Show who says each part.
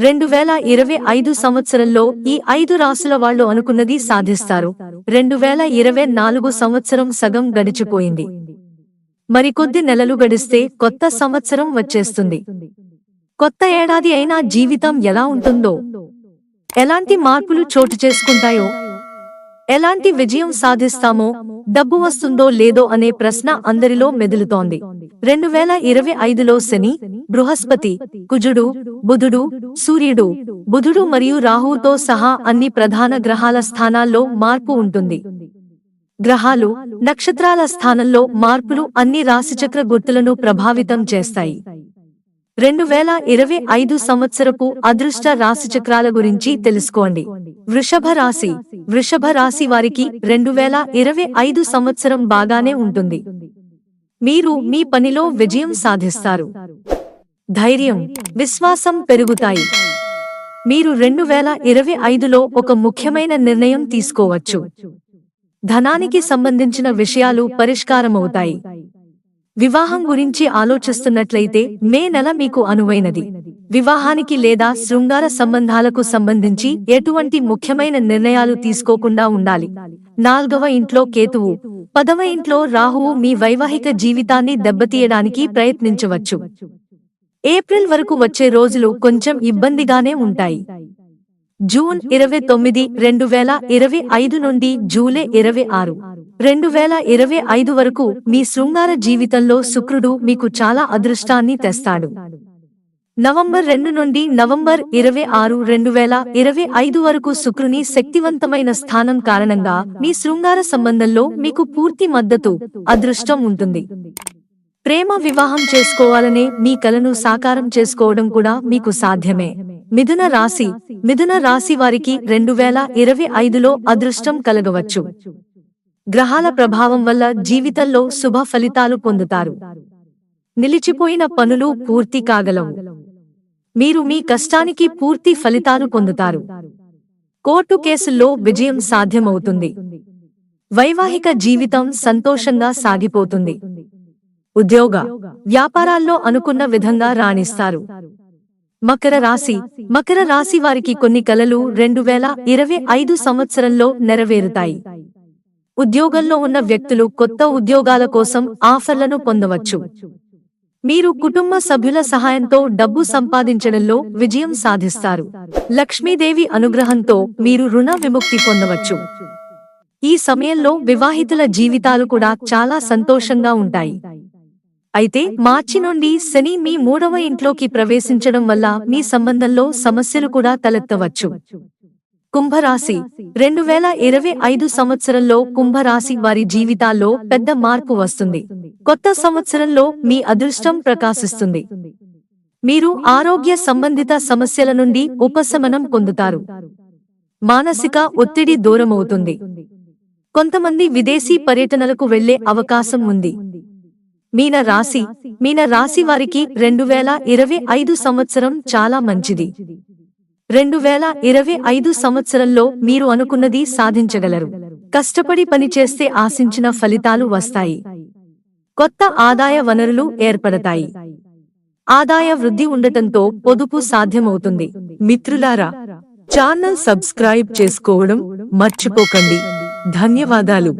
Speaker 1: రెండు వేల ఇరవై ఐదు సంవత్సరంలో ఈ ఐదు రాసుల వాళ్ళు అనుకున్నది సాధిస్తారు. రెండు వేల ఇరవై నాలుగు సంవత్సరం సగం గడిచిపోయింది. మరికొద్ది నెలలు గడిస్తే కొత్త సంవత్సరం వచ్చేస్తుంది. కొత్త ఏడాది అయినా జీవితం ఎలా ఉంటుందో ఎలాంటి మార్పులు చోటు చేసుకుంటాయో ఎలాంటి విజయం సాధిస్తామో డబ్బు వస్తుందో లేదో అనే ప్రశ్న అందరిలో మెదులుతోంది. రెండు వేల ఇరవై ఐదులో శని బృహస్పతి కుజుడు బుధుడు సూర్యుడు బుధుడు మరియు రాహుతో సహా అన్ని ప్రధాన గ్రహాల స్థానాల్లో మార్పు ఉంటుంది. గ్రహాలు నక్షత్రాల స్థానంలో మార్పులు అన్ని రాశిచక్ర గుర్తులను ప్రభావితం చేస్తాయి. రెండు వేల ఇరవై ఐదు సంవత్సరపు అదృష్ట రాశిచక్రాల గురించి తెలుసుకోండి. వృషభ రాశి. వృషభ రాశి వారికి రెండు వేల ఇరవై ఐదు సంవత్సరం బాగానే ఉంటుంది. మీరు మీ పనిలో విజయం సాధిస్తారు. ధైర్యం విశ్వాసం పెరుగుతాయి. మీరు రెండు వేల ఇరవై ఐదులో ఒక ముఖ్యమైన నిర్ణయం తీసుకోవచ్చు. ధనానికి సంబంధించిన విషయాలు పరిష్కారమవుతాయి. వివాహం గురించి ఆలోచిస్తున్నట్లయితే మే నెల మీకు అనువైనది. వివాహానికి లేదా శృంగార సంబంధాలకు సంబంధించి ఎటువంటి ముఖ్యమైన నిర్ణయాలు తీసుకోకుండా ఉండాలి. నాల్గవ ఇంట్లో కేతువు పదవ ఇంట్లో రాహువు మీ వైవాహిక జీవితాన్ని దెబ్బతీయడానికి ప్రయత్నించవచ్చు. ఏప్రిల్ వరకు వచ్చే రోజులు కొంచెం ఇబ్బందిగానే ఉంటాయి. జూన్ ఇరవై తొమ్మిది రెండు వేల ఇరవై ఐదు నుండి జూలై ఇరవై ఆరు. రెండు వేల ఇరవై ఐదు వరకు మీ శృంగార జీవితంలో శుక్రుడు మీకు చాలా అదృష్టాన్ని తెస్తాడు. నవంబర్ రెండు నుండి నవంబర్ ఇరవై ఆరు రెండు వేల ఇరవై ఐదు వరకు శుక్రుని శక్తివంతమైన స్థానం కారణంగా మీ శృంగార సంబంధంలో మీకు పూర్తి మద్దతు అదృష్టం ఉంటుంది. ప్రేమ వివాహం చేసుకోవాలనే మీ కలను సాకారం చేసుకోవడం కూడా మీకు సాధ్యమే. మిథున రాశి మిథున రాశి వారికి రెండు వేల ఇరవై ఐదులో అదృష్టం కలగవచ్చు. గ్రహాల ప్రభావం వల్ల జీవితంలో శుభ ఫలితాలు పొందుతారు. నిలిచిపోయిన పనులు పూర్తి కాగలవు. మీరు మీ కష్టానికి పూర్తి ఫలితాలు పొందుతారు. కోర్టు కేసుల్లో విజయం సాధ్యమవుతుంది. వైవాహిక జీవితం సంతోషంగా సాగిపోతుంది. ఉద్యోగ వ్యాపారాల్లో అనుకున్న విధంగా రాణిస్తారు. మకర రాశి మకర రాశి వారికి కొన్ని కలలు రెండు వేల ఇరవై ఐదు సంవత్సరంలో నెరవేరుతాయి. ఉద్యోగంలో ఉన్న వ్యక్తులు కొత్త ఉద్యోగాల కోసం ఆఫర్లను పొందవచ్చు. మీరు కుటుంబ సభ్యుల సహాయంతో డబ్బు సంపాదించడంలో విజయం సాధిస్తారు. లక్ష్మీదేవి అనుగ్రహంతో మీరు రుణ విముక్తి పొందవచ్చు. ఈ సమయంలో వివాహితుల జీవితాలు కూడా చాలా సంతోషంగా ఉంటాయి. అయితే మార్చి నుండి శని మీ మూడవ ఇంట్లోకి ప్రవేశించడం వల్ల మీ సంబంధంలో సమస్యలు కూడా తలెత్తవచ్చు. కుంభరాశి. రెండు వేల ఇరవై ఐదు సంవత్సరంలో కుంభరాశి వారి జీవితాల్లో పెద్ద మార్పు వస్తుంది. కొత్త సంవత్సరంలో మీ అదృష్టం ప్రకాశిస్తుంది. మీరు ఆరోగ్య సంబంధిత సమస్యల నుండి ఉపశమనం పొందుతారు. మానసిక ఒత్తిడి దూరమవుతుంది. కొంతమంది విదేశీ పర్యటనలకు వెళ్ళే అవకాశం ఉంది. మీన రాశి. మీన రాశి వారికి రెండు వేల ఇరవై ఐదు సంవత్సరం చాలా మంచిది. రెండు వేల ఇరవై ఐదు సంవత్సరంలో మీరు అనుకున్నది సాధించగలరు. కష్టపడి పనిచేస్తే ఆశించిన ఫలితాలు వస్తాయి. కొత్త ఆదాయ వనరులు ఏర్పడతాయి. ఆదాయ వృద్ధి ఉండటంతో పొదుపు సాధ్యమవుతుంది. మిత్రులారా ఛానల్ సబ్స్క్రైబ్ చేసుకోవడం మర్చిపోకండి. ధన్యవాదాలు.